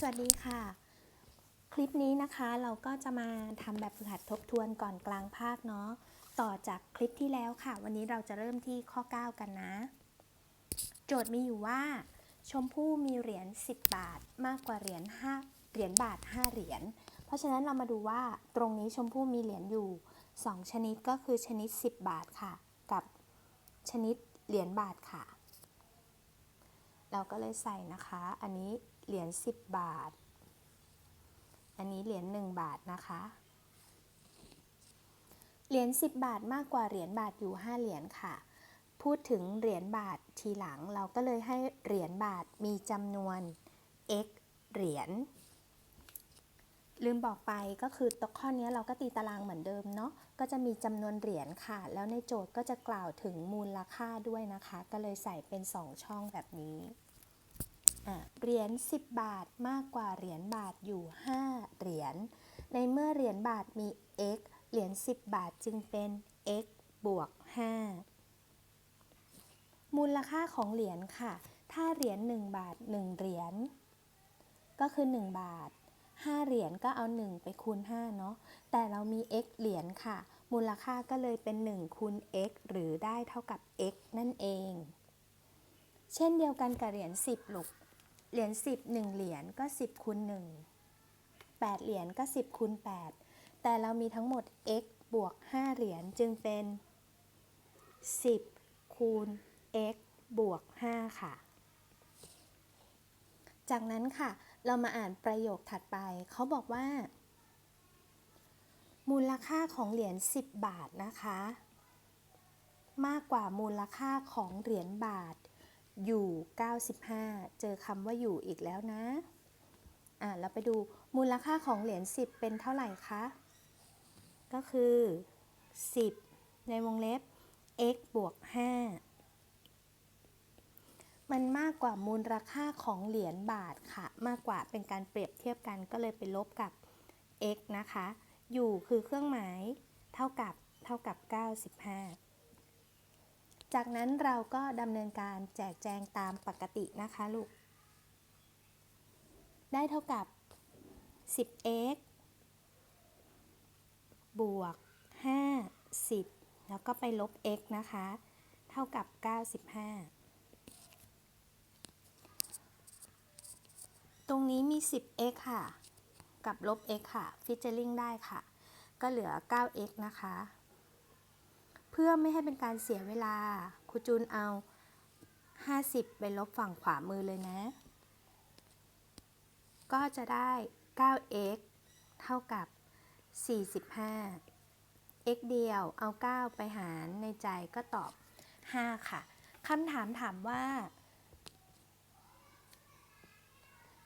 สวัสดีค่ะ คลิปนี้นะคะเราก็จะมาทำแบบฝึกหัดทบทวนก่อนกลางภาคเนาะต่อจากคลิปที่แล้วค่ะ วันนี้เราจะเริ่มที่ข้อ 9 กันนะ โจทย์มีอยู่ว่า ชมพู่มีเหรียญ10 บาทมากกว่าเหรียญ5เหรียญบาท 5 เหรียญเพราะฉะนั้นเรามาดูว่าตรงนี้ชมพู่มีเหรียญอยู่ 2 ชนิดก็คือชนิด 10 บาทค่ะ กับชนิดเหรียญบาทค่ะ เราก็เลยใส่นะคะ อันนี้ เหรียญ10 บาท อันนี้เหรียญ1บาทนะคะ เหรียญ10 บาทมากกว่าเหรียญบาทอยู่ 5 เหรียญค่ะ พูดถึงเหรียญบาททีหลังเราก็เลยให้เหรียญบาทมีจำนวน x เหรียญ ลืมบอกไปก็คือตข้อนี้เราก็ตีตารางเหมือนเดิมเนาะ ก็จะมีจำนวนเหรียญค่ะ แล้วในโจทย์ก็จะกล่าวถึงมูลค่าด้วยนะคะ ก็เลยใส่เป็น 2 ช่องแบบนี้ เหรียญ10 บาทมากกว่าเหรียญบาทอยู่ 5 เหรียญ ในเมื่อเหรียญบาทมี x เหรียญ10 บาทจึงเป็น x บวก 5 มูลค่าของเหรียญค่ะ ถ้าเหรียญ1บาท 1 เหรียญก็คือ 1 บาท 5 เหรียญก็เอา 1 ไปคูณ 5 เนาะ แต่เรามี x เหรียญค่ะ มูลค่าก็เลยเป็น 1 คูณ x หรือได้เท่ากับ x นั่นเอง เช่นเดียวกันกับเหรียญ10ลูก เหรียญ10 1เหรียญก็ 10คูณ1 8เหรียญก็ 10คูณ8แต่เรามีทั้งหมด x บวก 5 เหรียญจึงเป็น 10คูณ x บวก 5 ค่ะ จากนั้นค่ะ เรามาอ่านประโยคถัดไป เขาบอกว่า มูลค่าของเหรียญ10 บาทนะคะ มากกว่ามูลค่าของเหรียญบาท อยู่ 95 เจอคำว่าอยู่อีกแล้วนะ อ่าเราไปดูมูลค่าของเหรียญ10 เป็นเท่าไหร่คะ ก็คือ 10 ในวงเล็บ x บวก 5 มันมากกว่ามูลราคาของเหรียญบาทค่ะ มากกว่าเป็นการเปรียบเทียบกันก็เลยไปลบกับ x นะคะ อยู่คือเครื่องหมายเท่ากับเท่ากับ 95 จากนั้นเราก็ดำเนินการแจกแจงตามปกตินะคะลูก ได้เท่ากับ 10x บวก 50 แล้วก็ไปลบ x นะคะ เท่ากับ 95 ตรงนี้มี 10x ค่ะ กับลบ x ค่ะ ฟิชเจอริงได้ค่ะ ก็เหลือ 9x นะคะ พื่อไม่ให้เป็นการเสียเวลาครูจูนเอา 50 ไปลบฝั่งขวามือเลยนะ ก็จะได้ 9x เท่ากับ 45 x เดียวเอา 9 ไปหารในใจก็ตอบ 5 ค่ะคำถามถามว่า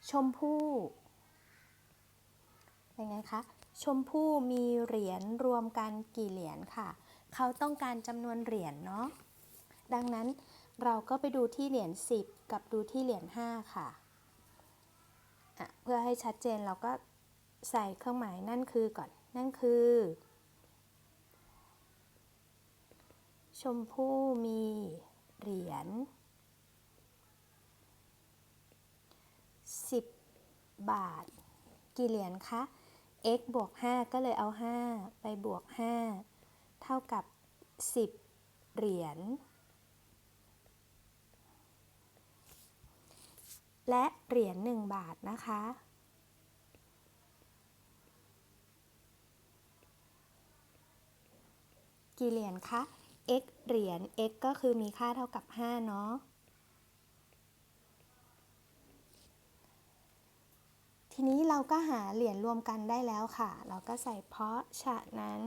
ชมพู่เป็นไงคะ ชมพู่มีเหรียญรวมกันกี่เหรียญค่ะ เขาต้องการจำนวนเหรียญเนาะ ดังนั้นเราก็ไปดูที่เหรียญ10 กับดูที่เหรียญ5ค่ะะเพื่อให้ชัดเจนเราก็ใส่เครื่องหมายนั่นคือก่อน นั่นคือ ชมพู่มีเหรียญ10 บาท กี่เหรียญคะ x บวก 5 ก็เลยเอา 5 ไปบวก 5 เท่ากับ 10 เหรียญ และเหรียญ1บาทนะคะ กี่เหรียญคะ x เหรียญ x ก็คือมีค่าเท่ากับ 5 เนาะทีนี้เราก็หาเหรียญรวมกันได้แล้วค่ะ เราก็ใส่เพราะฉะนั้น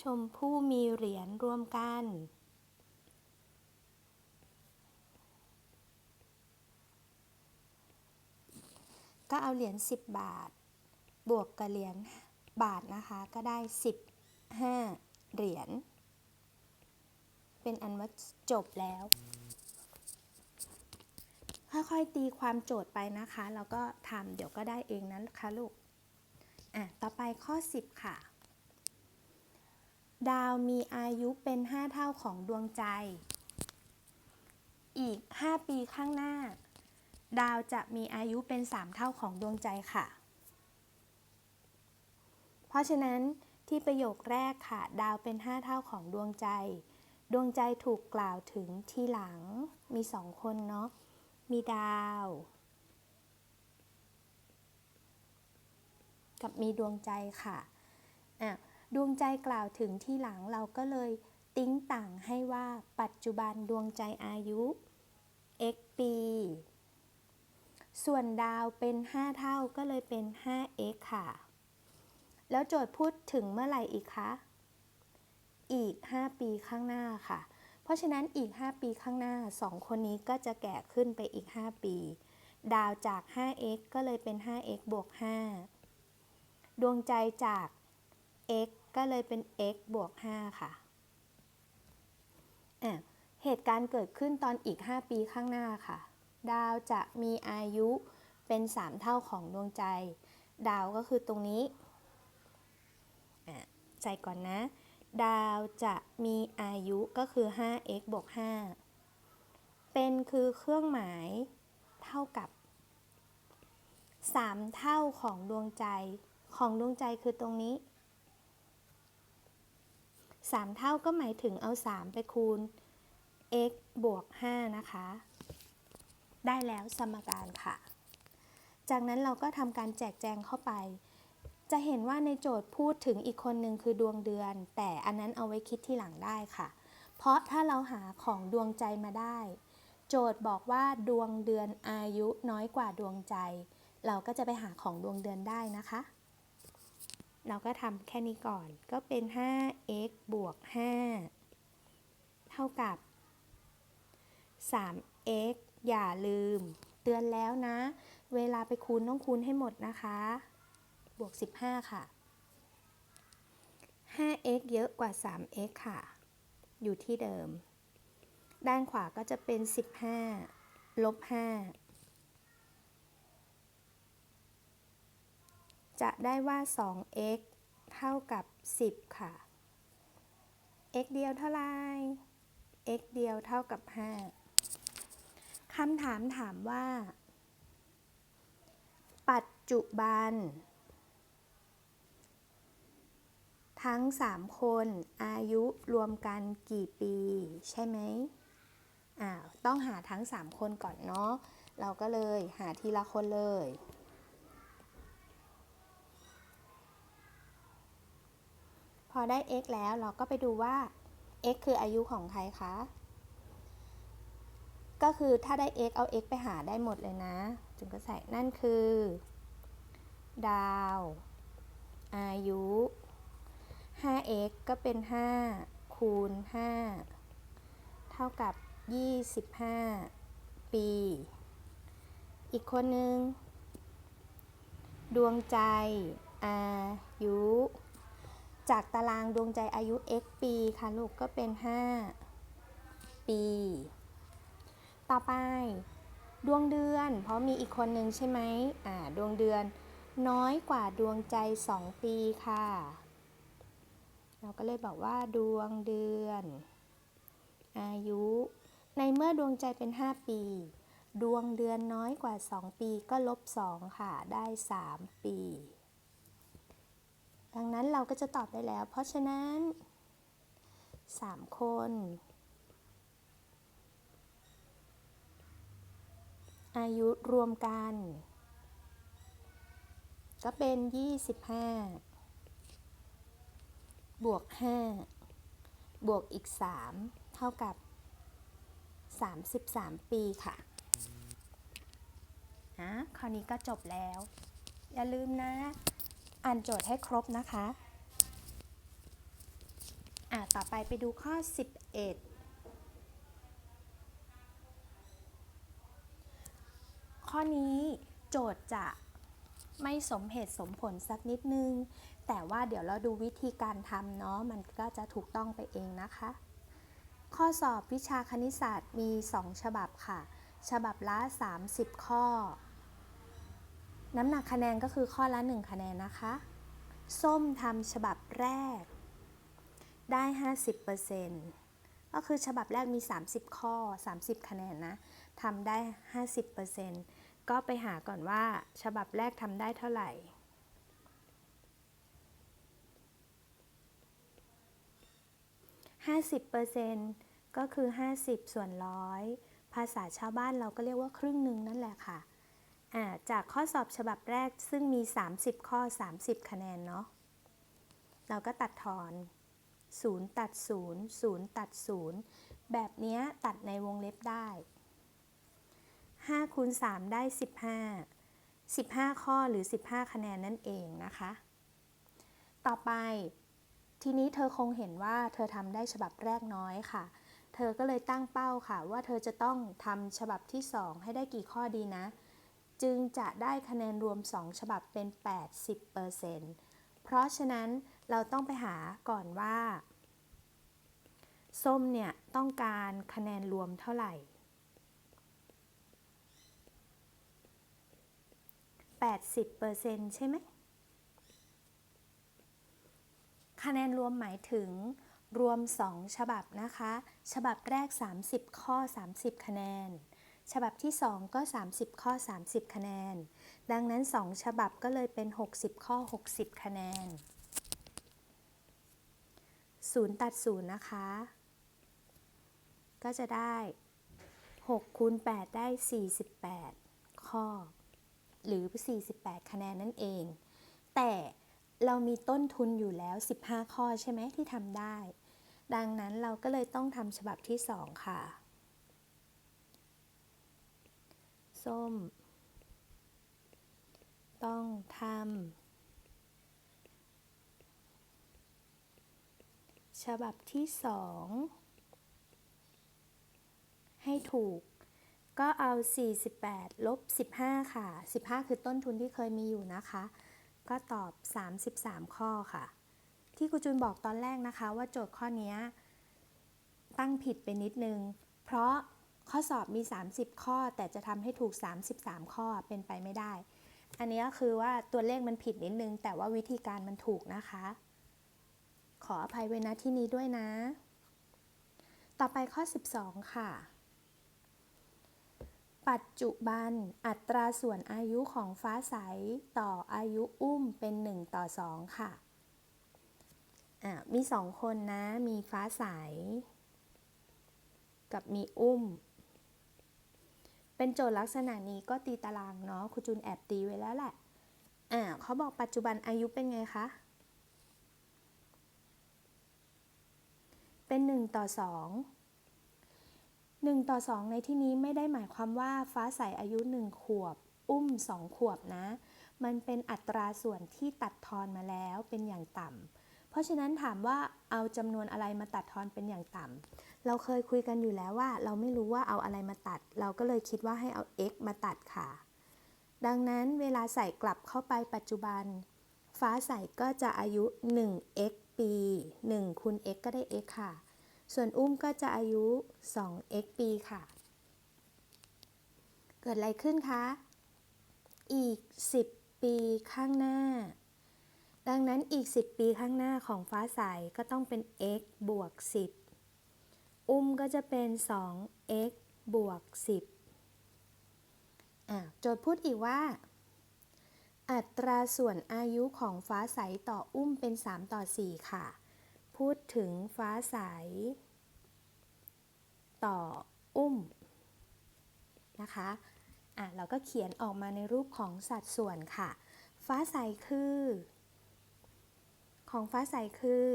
ชมพู่มีเหรียญรวมกัน ก็เอาเหรียญ10 บาท บวกกับเหรียญบาทนะคะ ก็ได้ 15 เหรียญ เป็นอันว่าจบแล้ว ค่อยๆตีความโจทย์ไปนะคะ แล้วก็ทำเดี๋ยวก็ได้เองนะคะลูก อะ ต่อไปข้อ 10 ค่ะ ดาวมีอายุเป็น 5 เท่าของดวงใจ อีก 5 ปีข้างหน้า ดาวจะมีอายุเป็น 3 เท่าของดวงใจค่ะ เพราะฉะนั้นที่ประโยคแรกค่ะ ดาวเป็น 5 เท่าของดวงใจ ดวงใจถูกกล่าวถึงทีหลัง มีสองคนเนาะ มีดาว กับมีดวงใจค่ะอะ ดวงใจกล่าวถึงที่หลังเราก็เลย ติ้งต่างให้ว่าปัจจุบันดวงใจอายุ x ปี ส่วนดาวเป็น 5 เท่าก็เลยเป็น 5x ค่ะ แล้วโจทย์พูดถึงเมื่อไหร่อีกคะ อีก 5 ปีข้างหน้าค่ะ เพราะฉะนั้นอีก 5 ปีข้างหน้า 2 คนนี้ก็จะแก่ขึ้นไปอีก 5 ปี ดาวจาก 5x ก็เลยเป็น 5x บวก 5 ดวงใจจาก x ก็เลยเป็น x บวก 5ค่ะอะ เหตุการณ์เกิดขึ้นตอนอีก 5 ปีข้างหน้าค่ะ ดาวจะมีอายุเป็น 3 เท่าของดวงใจ ดาวก็คือตรงนี้ ใส่ก่อนนะ ดาวจะมีอายุก็คือ 5x บวก 5 เป็นคือเครื่องหมายเท่ากับ 3 เท่าของดวงใจ ของดวงใจคือตรงนี้ 3 เท่าก็หมายถึงเอา 3 ไปคูณ x บวก 5 นะคะ ได้แล้วสมการค่ะ จากนั้นเราก็ทำการแจกแจงเข้าไป จะเห็นว่าในโจทย์พูดถึงอีกคนหนึ่งคือดวงเดือน แต่อันนั้นเอาไว้คิดที่หลังได้ค่ะ เพราะถ้าเราหาของดวงใจมาได้ โจทย์บอกว่าดวงเดือนอายุน้อยกว่าดวงใจ เราก็จะไปหาของดวงเดือนได้นะคะ เราก็ทำแค่นี้ก่อนก็เป็น 5x บวก 5 เท่ากับ 3x อย่าลืม เตือนแล้วนะ เวลาไปคูณต้องคูณให้หมดนะคะ บวก 15 ค่ะ 5x เยอะกว่า 3x ค่ะ อยู่ที่เดิม ด้านขวาก็จะเป็น 15 ลบ 5 จะได้ว่า 2x เท่ากับ 10 ค่ะ x เดียวเท่าไร x เดียวเท่ากับ 5คำถามถามว่า ปัจจุบัน ทั้ง 3 คนอายุรวมกันกี่ปี ใช่ไหมอ่าต้องหาทั้ง 3 คนก่อนเนาะ เราก็เลยหาทีละคนเลย พอได้ x แล้วเราก็ไปดูว่า x คืออายุของใครคะ ก็คือถ้าได้ x เอา x ไปหาได้หมดเลยนะ จึงก็ใส่นั่นคือ ดาว อายุ 5x ก็เป็น 5 คูณ 5 เท่ากับ 25 ปี อีกคนหนึ่งดวงใจ อายุ จากตารางดวงใจอายุ x ปีค่ะลูกก็เป็น 5 ปี ต่อไป ดวงเดือน เพราะมีอีกคนหนึ่งใช่ไหมอ่าดวงเดือนน้อยกว่าดวงใจ 2 ปีค่ะ เราก็เลยบอกว่าดวงเดือน อายุ ในเมื่อดวงใจเป็น 5 ปี ดวงเดือนน้อยกว่า 2 ปีก็ลบ 2 ค่ะ ได้ 3 ปี ดังนั้นเราก็จะตอบได้แล้ว เพราะฉะนั้น 3 คน อายุรวมกัน ก็เป็น 25 บวก 5 บวกอีก 3 เท่ากับ 33 ปีค่ะนะข้อนี้ก็จบแล้ว อย่าลืมนะ อ่านโจทย์ให้ครบนะคะอะต่อไปไปดูข้อ 11 ข้อนี้โจทย์จะไม่สมเหตุสมผลสักนิดนึง แต่ว่าเดี๋ยวเราดูวิธีการทำเนาะ มันก็จะถูกต้องไปเองนะคะ ข้อสอบวิชาคณิตศาสตร์มี 2 ฉบับค่ะ ฉบับละ 30 ข้อ น้ำหนักคะแนนก็คือข้อละ 1 คะแนนนะคะ ส้มทำฉบับแรก ได้ 50%ก็คือฉบับแรกมี 30 ข้อ 30 คะแนนนะทำได้ 50%ก็ไปหาก่อนว่า ฉบับแรกทำได้เท่าไหร่50%ก็คือ 50 ส่วนร้อยภาษาชาวบ้านเราก็เรียกว่าครึ่งหนึ่งนั่นแหละค่ะ จากข้อสอบฉบับแรกซึ่งมี 30 ข้อ 30 คะแนนเนาะเราก็ตัดทอน 0 ตัด 0 0 ตัด 0 แบบนี้ตัดในวงเล็บได้5คูณ3ได้ 15 15 ข้อหรือ 15 คะแนนนั่นเองนะคะ ต่อไปทีนี้เธอคงเห็นว่าเธอทำได้ฉบับแรกน้อยค่ะ เธอก็เลยตั้งเป้าค่ะ ว่าเธอจะต้องทำฉบับที่ 2 ให้ได้กี่ข้อดีนะ จึงจะได้คะแนนรวม 2 ฉบับเป็น 80%เพราะฉะนั้นเราต้องไปหาก่อนว่า ส้มเนี่ย ต้องการคะแนนรวมเท่าไหร่ 80%ใช่ไหม คะแนนรวมหมายถึงรวม 2 ฉบับนะคะ ฉบับแรก 30 ข้อ 30 คะแนน ฉบับที่ 2 ก็ 30 ข้อ 30 คะแนน ดังนั้น 2 ฉบับก็เลยเป็น 60 ข้อ 60 คะแนน 0 ตัด 0 นะคะ ก็จะได้6คูณ8 ได้ 48 ข้อ หรือ 48 คะแนนนั่นเอง แต่เรามีต้นทุนอยู่แล้ว 15 ข้อใช่ไหมที่ทำได้ ดังนั้นเราก็เลยต้องทำฉบับที่ 2 ค่ะ ส้ม ต้องทำฉบับที่2ให้ถูก ก็เอา 48 ลบ 15 ค่ะ 15 คือต้นทุนที่เคยมีอยู่นะคะ ก็ตอบ 33 ข้อค่ะ ที่ครูจูนบอกตอนแรกนะคะว่าโจทย์ข้อนี้ตั้งผิดไปนิดนึง เพราะ ข้อสอบมี 30 ข้อ แต่จะทำให้ถูก 33 ข้อเป็นไปไม่ได้ อันนี้ก็คือว่าตัวเลขมันผิดนิดนึง แต่ว่าวิธีการมันถูกนะคะ ขออภัยไว้นะที่นี้ด้วยนะ ต่อไปข้อ 12 ค่ะ ปัจจุบันอัตราส่วนอายุของฟ้าใสต่ออายุอุ้มเป็น 1 ต่อ 2 ค่ะอะมี 2 คนนะ มีฟ้าใสกับมีอุ้ม เป็นโจทย์ลักษณะนี้ก็ตีตารางเนาะครูจุนแอบตีไว้แล้วแหละอ่าเขาบอกปัจจุบันอายุเป็นไงคะ เป็น 1 ต่อ 2 1 ต่อ 2 ในที่นี้ไม่ได้หมายความว่าฟ้าใสอายุ 1 ขวบ อุ้ม 2 ขวบนะ มันเป็นอัตราส่วนที่ตัดทอนมาแล้วเป็นอย่างต่ำเพราะฉะนั้นถามว่าเอาจำนวนอะไรมาตัดทอนเป็นอย่างต่ำ เราเคยคุยกันอยู่แล้วว่า เราไม่รู้ว่าเอาอะไรมาตัด เราก็เลยคิดว่าให้เอา x มาตัดค่ะ ดังนั้นเวลาใส่กลับเข้าไปปัจจุบัน ฟ้าใสก็จะอายุ 1x ปี 1คูณ x ก็ได้ x ค่ะ ส่วนอุ้มก็จะอายุ 2x ปีค่ะ เกิดอะไรขึ้นคะ อีก 10 ปีข้างหน้า ดังนั้นอีก 10 ปีข้างหน้าของฟ้าใสก็ต้องเป็น x บวก 10 อุ้มก็จะเป็น 2x บวก 10 โจทย์พูดอีกว่า อัตราส่วนอายุของฟ้าใสต่ออุ้มเป็น 3 ต่อ 4 ค่ะ พูดถึงฟ้าใส ต่ออุ้ม นะคะอะเราก็เขียนออกมาในรูปของสัดส่วนค่ะ ฟ้าใสคือ ของฟ้าใสคือ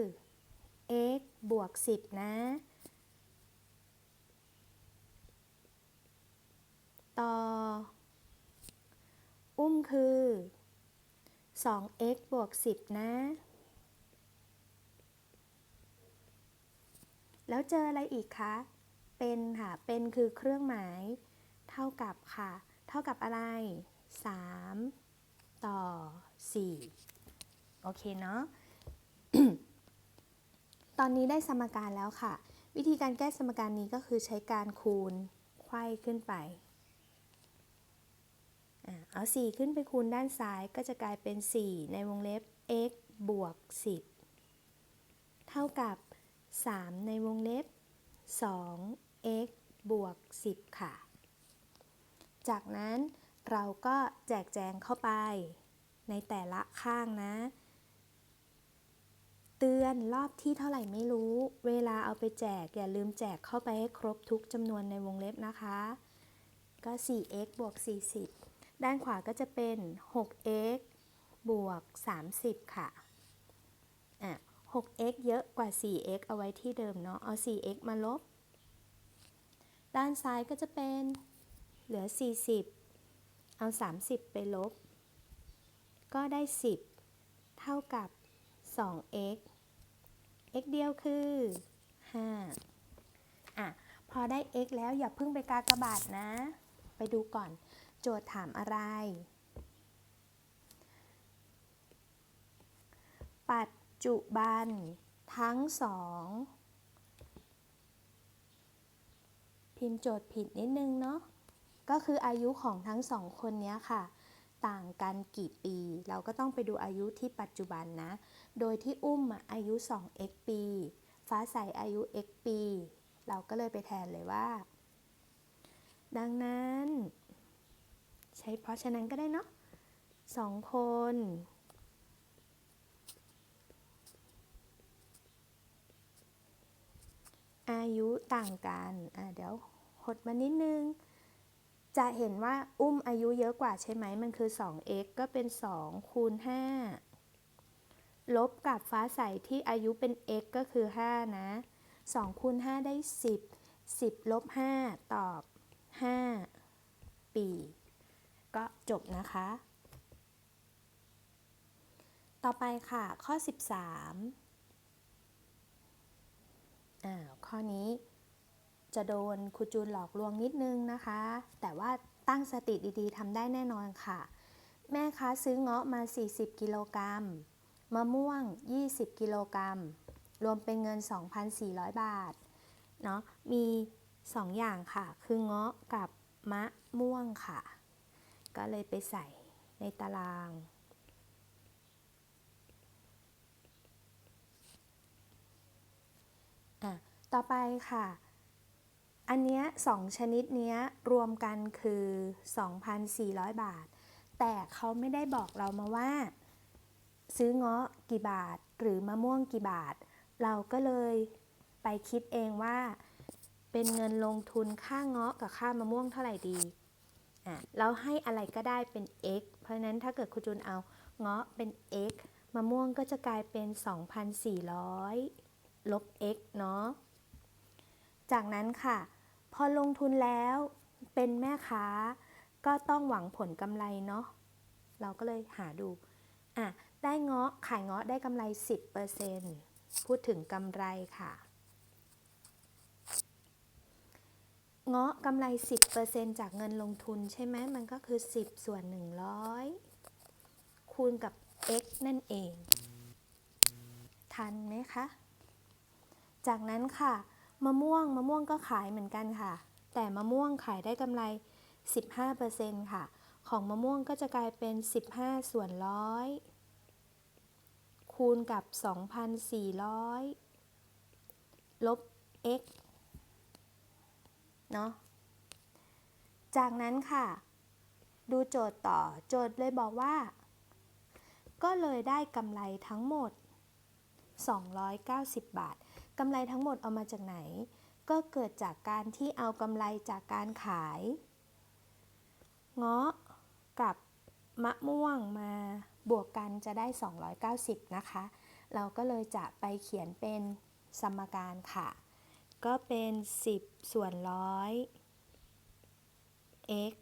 x บวก 10 นะ ต่อ อุ้มคือ 2x บวก 10 นะ แล้วเจออะไรอีกคะ เป็นค่ะ เป็นคือเครื่องหมาย เท่ากับค่ะ เท่ากับอะไร 3 ต่อ 4 โอเคเนาะ ตอนนี้ได้สมการแล้วค่ะ วิธีการแก้สมการนี้ก็คือใช้การคูณไขว้ขึ้นไป เอา 4 ขึ้นไปคูณด้านซ้ายก็จะกลายเป็น 4 ในวงเล็บ x บวก 10 เท่ากับ 3 ในวงเล็บ 2x บวก 10 ค่ะ จากนั้นเราก็แจกแจงเข้าไปในแต่ละข้างนะ เตือนรอบที่เท่าไหร่ไม่รู้ เวลาเอาไปแจกอย่าลืมแจกเข้าไปให้ครบทุกจำนวนในวงเล็บนะคะ ก็ 4x บวก 40 ด้านขวาก็จะเป็น 6x บวก 30 ค่ะ อะ 6x เยอะกว่า 4x เอาไว้ที่เดิมเนาะ เอา 4x มาลบ ด้านซ้ายก็จะเป็นเหลือ 40 เอา 30 ไปลบ ก็ได้ 10 เท่ากับ 2x x เดียวคือ 5 อะ พอได้ x แล้วอย่าเพิ่งไปกากบาทนะ ไปดูก่อน จทย์ถามอะไร ปัจจุบัน ทั้งสอง พิมพ์โจทย์ผิดนิดนึงเนาะ ก็คืออายุของทั้งสองคนเนี้ยค่ะ ต่างกันกี่ปี เราก็ต้องไปดูอายุที่ปัจจุบันนะ โดยที่อุ้มอะอายุ 2x ปี ฟ้าใสอายุ x ปี เราก็เลยไปแทนเลยว่า ดังนั้น ใช้เพราะฉะนั้นก็ได้เนาะสองคน อายุต่างกันอะเดี๋ยวหดมานิดนึง จะเห็นว่าอุ้มอายุเยอะกว่าใช่ไหม มันคือ 2x ก็เป็น 2 คูณ 5 ลบกับฟ้าใสที่อายุเป็น x ก็คือ 5 นะ 2 คูณ 5 ได้ 10 10 ลบ 5 ตอบ 5 ปี ก็จบนะคะ ต่อไปค่ะข้อ 13อ่าข้อนี้จะโดนครูจูนหลอกลวงนิดนึงนะคะ แต่ว่าตั้งสติดีๆทำได้แน่นอนค่ะ แม่ค้าซื้อเงาะมา 40 กิโลกรัมมะม่วง 20 กิโลกรัม รวมเป็นเงิน 2,400 บาท เนาะมี 2 อย่างค่ะ คือเงาะกับมะม่วงค่ะ ก็เลยไปใส่ในตารางอะต่อไปค่ะ อันเนี้ยสองชนิดเนี้ยรวมกันคือ 2,400 บาท แต่เขาไม่ได้บอกเรามาว่า ซื้อเงาะกี่บาทหรือมะม่วงกี่บาท เราก็เลยไปคิดเองว่า เป็นเงินลงทุนค่าเงาะกับค่ามะม่วงเท่าไหร่ดี อะเราให้อะไรก็ได้เป็น x เพราะฉะนั้นถ้าเกิดคุณจูนเอาเงาะเป็น x มะม่วงก็จะกลายเป็น 2,400 ลบ x เนาะ จากนั้นค่ะ พอลงทุนแล้วเป็นแม่ค้า ก็ต้องหวังผลกำไรเนาะ เราก็เลยหาดู อะ ได้เงาะขายเงาะได้กำไร 10%พูดถึงกำไรค่ะ เงาะกำไร 10%จากเงินลงทุนใช่ไหมมันก็คือ 10 ส่วน 100 คูณกับ x นั่นเอง ทันไหมคะ จากนั้นค่ะ มะม่วงมะม่วงก็ขายเหมือนกันค่ะ แต่มะม่วงขายได้กำไร 15%ค่ะ ของมะม่วงก็จะกลายเป็น 15 ส่วนร้อยคูณกับ 2,400 ลบ x เนาะจากนั้นค่ะ ดูโจทย์ต่อโจทย์เลยบอกว่า ก็เลยได้กำไรทั้งหมด 290 บาทกำไรทั้งหมดเอามาจากไหน ก็เกิดจากการที่เอากำไรจากการขายเงาะกับมะม่วงมาบวกกันจะได้ 290 นะคะ เราก็เลยจะไปเขียนเป็นสมการค่ะ ก็เป็น 10 ส่วนร้อย x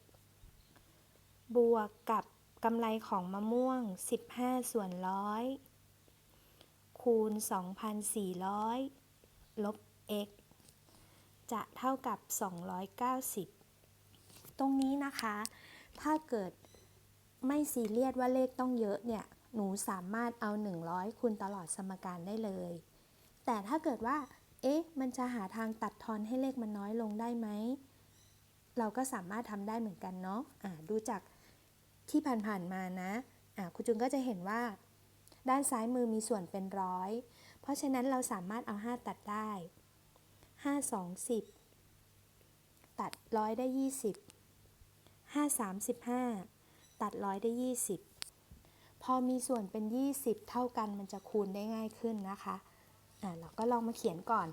บวกกับกำไรของมะม่วง 15 ส่วนร้อยคูณ 2,400 ลบ x จะเท่ากับ 290 ตรงนี้นะคะ ถ้าเกิดไม่ซีเรียสว่าเลขต้องเยอะเนี่ย หนูสามารถเอา 100 คูณตลอดสมการได้เลย แต่ถ้าเกิดว่า เอ๊ะ มันจะหาทางตัดทอนให้เลขมันน้อยลงได้ไหม เราก็สามารถทำได้เหมือนกันเนาะะดูจากที่ผ่านๆมานะะคุณจุนก็จะเห็นว่า ด้านซ้ายมือมีส่วนเป็นร้อย เพราะฉะนั้นเราสามารถเอา 5 ตัดได้ 5 2 10 ตัดร้อยได้ 20 5 35 ตัดร้อยได้ 20 พอมีส่วนเป็น 20 เท่ากันมันจะคูณได้ง่ายขึ้นนะคะ อ่าเราก็ลองมาเขียนก่อน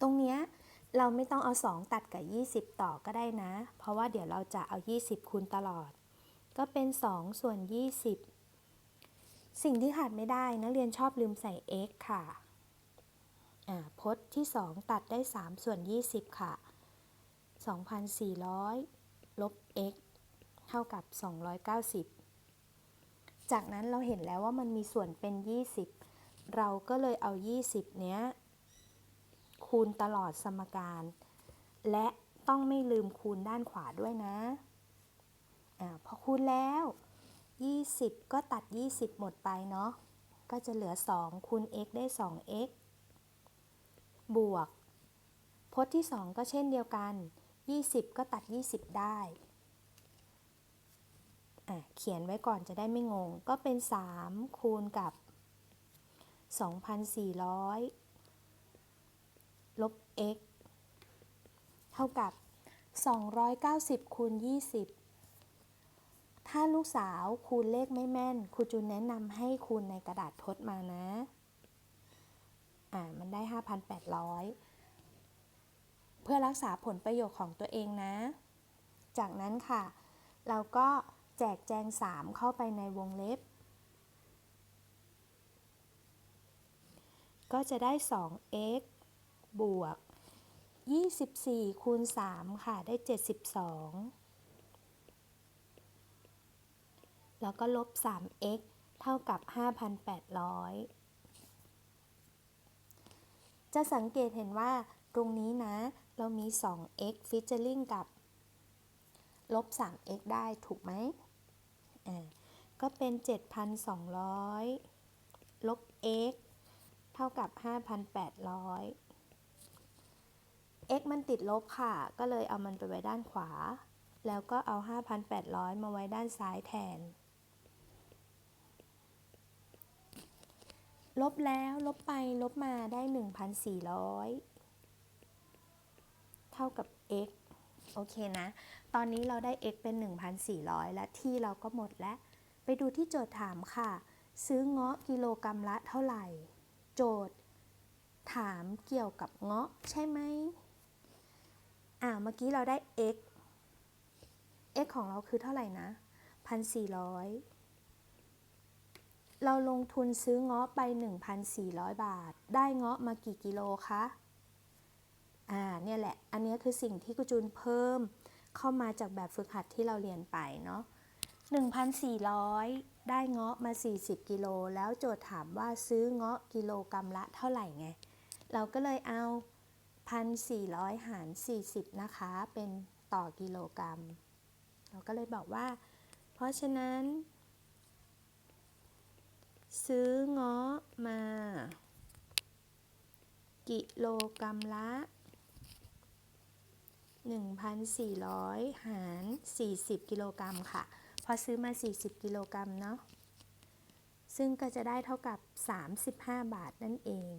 ตรงเนี้ยเราไม่ต้องเอา 2 ตัดกับ 20 ต่อก็ได้นะ เพราะว่าเดี๋ยวเราจะเอา 20 คูณตลอด ก็เป็น 2 ส่วน 20 สิ่งที่ขาดไม่ได้นักเรียนชอบลืมใส่ x ค่ะอ่าพจน์ที่ 2 ตัดได้ 3 ส่วน 20 ค่ะ 2,400 ลบ x เท่ากับ 290 จากนั้นเราเห็นแล้วว่ามันมีส่วนเป็น 20 เราก็เลยเอา 20 เนี้ย คูณตลอดสมการ และต้องไม่ลืมคูณด้านขวาด้วยนะอาพอคูณแล้ว 20 ก็ตัด 20 หมดไปเนาะ ก็จะเหลือ 2 คูณ x ได้ 2x บวก พจน์ที่ 2 ก็เช่นเดียวกัน 20 ก็ตัด 20 ได้เขียนไว้ก่อนจะได้ไม่งง ก็เป็น 3 คูณกับ 2,400 ลบ x เท่ากับ 290คูณ20 ถ้าลูกสาวคูณเลขไม่แม่น ครูจูนแนะนำให้คูณในกระดาษทดมานะ อ่า มันได้ 5,800 เพื่อรักษาผลประโยชน์ของตัวเองนะ จากนั้นค่ะ เราก็แจกแจง 3 เข้าไปในวงเล็บ ก็จะได้ 2x บวก 24 คูณ 3 ค่ะ ได้ 72 แล้วก็ลบ 3x เท่ากับ 5,800 จะสังเกตเห็นว่าตรงนี้นะ เรามี 2x featuring กับ ลบ 3x ได้ถูกไหมอ่าก็เป็น 7,200 ลบ x เท่ากับ 5,800 x มันติดลบค่ะ ก็เลยเอามันไปไว้ด้านขวา แล้วก็เอา 5,800 มาไว้ด้านซ้ายแทน ลบแล้วลบไปลบมาได้ 1,400 เท่ากับ x โอเคนะ ตอนนี้เราได้ x เป็น 1,400 และที่เราก็หมดแล้ว ไปดูที่โจทย์ถามค่ะ ซื้อเงาะกิโลกรรัมละเท่าไหร่ โจทย์ ถามเกี่ยวกับเงาะใช่ไหมอ่าเมื่อกี้เราได้ x x ของเราคือเท่าไหร่นะ 1,400 เราลงทุนซื้อเงาะไป 1,400 บาท ได้เงาะมากี่กิโลคะ อ่า เนี่ยแหละ อันนี้คือสิ่งที่กุจูนเพิ่มเข้ามาจากแบบฝึกหัดที่เราเรียนไปเนาะ1,400 ได้เงาะมา 40 กิโล แล้วโจทย์ถามว่าซื้อเงาะกิโลกรรัมละเท่าไหร่ไง เราก็เลยเอา 1,400 หาร 40 นะคะ เป็นต่อกิโลกรรัม เราก็เลยบอกว่า เพราะฉะนั้น ซื้อเงาะมา กิโลกรรัมละ 1,400 หาร 40 กิโลกรัมค่ะ พอซื้อมา 40 กิโลกรัมเนาะ ซึ่งก็จะได้เท่ากับ 35 บาทนั่นเอง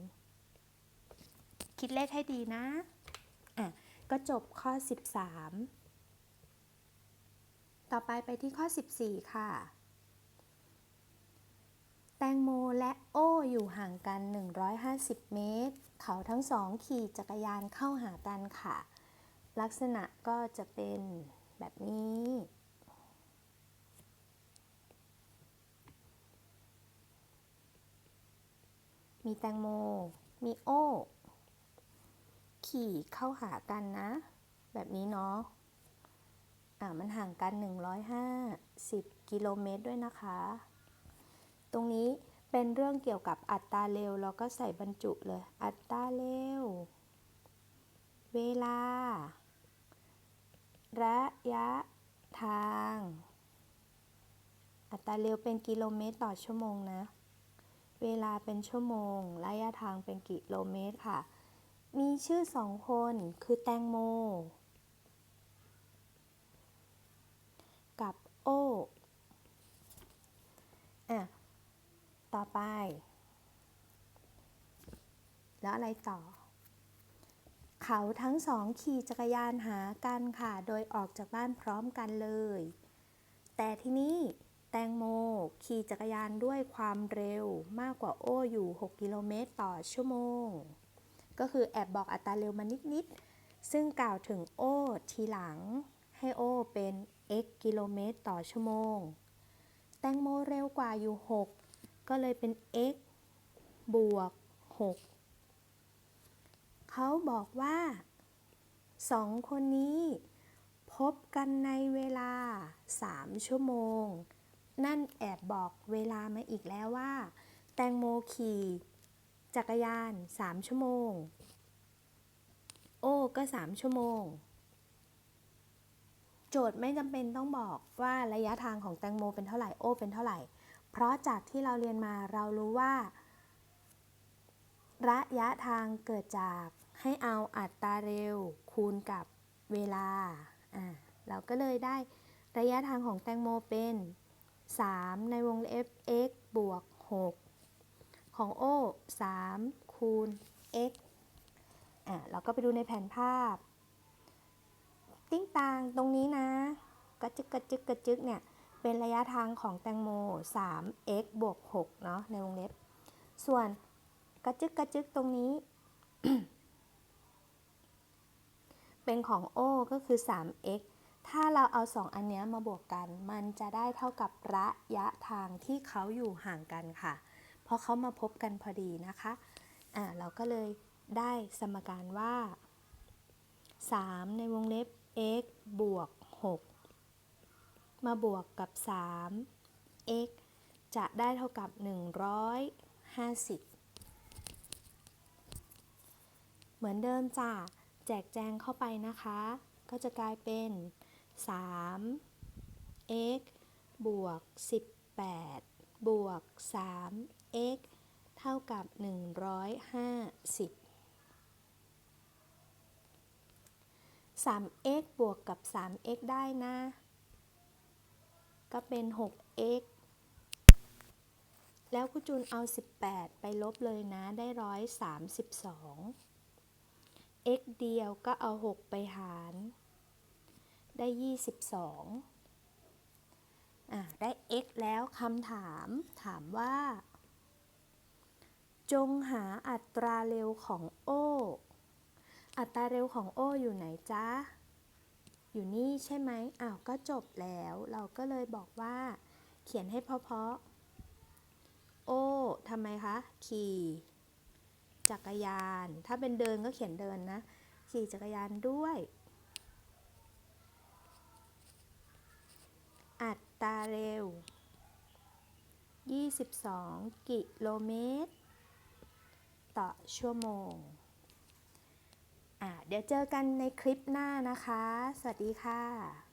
คิดเลขให้ดีนะ อะ ก็จบข้อ 13 ต่อไปไปที่ข้อ 14 ค่ะ แตงโมและโอ้อยู่ห่างกัน 150 เมตร เขาทั้งสองขี่จักรยานเข้าหากันค่ะ ลักษณะก็จะเป็นแบบนี้ มีแตงโม มีโอ้ ขี่เข้าหากันนะ แบบนี้เนาะ อ่ามันห่างกัน 150 กิโลเมตรด้วยนะคะ ตรงนี้เป็นเรื่องเกี่ยวกับอัตราเร็ว เราก็ใส่บรรจุเลย อัตราเร็ว เวลา ระยะทาง อัตราเร็วเป็นกิโลเมตรต่อชั่วโมงนะ เวลาเป็นชั่วโมง ระยะทางเป็นกิโลเมตรค่ะ มีชื่อสองคนคือแตงโม กับโอ้อะ ต่อไป แล้วอะไรต่อ เขาทั้งสองขี่จักรยานหากันค่ะ โดยออกจากบ้านพร้อมกันเลย แต่ที่นี้ แตงโม ขี่จักรยานด้วยความเร็วมากกว่าโอ้อยู่ 6 กิโลเมตรต่อชั่วโมง ก็คือแอบบอกอัตราเร็วมานิด ๆ ซึ่งกล่าวถึงโอ้ทีหลัง ให้โอ้เป็น x กิโลเมตรต่อชั่วโมง แตงโมเร็วกว่าอยู่ 6 ก็เลยเป็น x บวก 6 เขาบอกว่าสองคนนี้ พบกันในเวลา 3 ชั่วโมง นั่นแอบบอกเวลามาอีกแล้วว่า แตงโมขี่จักรยาน 3 ชั่วโมง โอ้ก็ 3 ชั่วโมง โจทย์ไม่จำเป็นต้องบอกว่าระยะทางของแตงโมเป็นเท่าไหร่โอ้เป็นเท่าไหร่ เพราะจากที่เราเรียนมาเรารู้ว่า ระยะทางเกิดจากให้เอาอัตราเร็ว คูณกับเวลาอ่าเราก็เลยได้ระยะทางของแตงโมเป็น 3 ในวงเล็บ x บวก 6 ของโอ้3คูณ x อ่าเราก็ไปดูในแผนภาพ ติ้งตางตรงนี้นะ กระจึกกระจึกกระจึกเนี่ย เป็นระยะทางของแตงโม 3x บวก 6 เนาะในวงเล็บ ส่วนกระจึกกระจึกตรงนี้ เป็นของ O ก็คือ 3x ถ้าเราเอา2อันเนี้ยมาบวกกัน มันจะได้เท่ากับระยะทางที่เขาอยู่ห่างกันค่ะ เพราะเขามาพบกันพอดีนะคะอ่าเราก็เลยได้สมการว่า 3 ในวงเล็บ x บวก 6 มาบวกกับ 3 x จะได้เท่ากับ 150เหมือนเดิมจ้ะ แจกแจงเข้าไปนะคะ ก็จะกลายเป็น 3 x บวก 18 บวก 3 x เท่ากับ 150 3x บวกกับ 3x ได้นะ ก็เป็น 6x แล้วคุณจูนเอา 18 ไปลบเลยนะ ได้ 132 x เดียวก็เอา 6 ไปหาร ได้ 22อะได้ x แล้วคำถามถามว่า จงหาอัตราเร็วของโออัตราเร็วของโออยู่ไหนจ๊ะ อยู่นี่ใช่ไหมอ้าวก็จบแล้ว เราก็เลยบอกว่า เขียนให้เพาะๆโอทำไมคะ ขี่จักรยาน ถ้าเป็นเดินก็เขียนเดินนะ ขี่จักรยานด้วย อั ตาเร็ว 22 กิโลเมตร ต่อชั่วโมง อะ เดี๋ยวเจอกันในคลิปหน้านะคะ สวัสดีค่ะ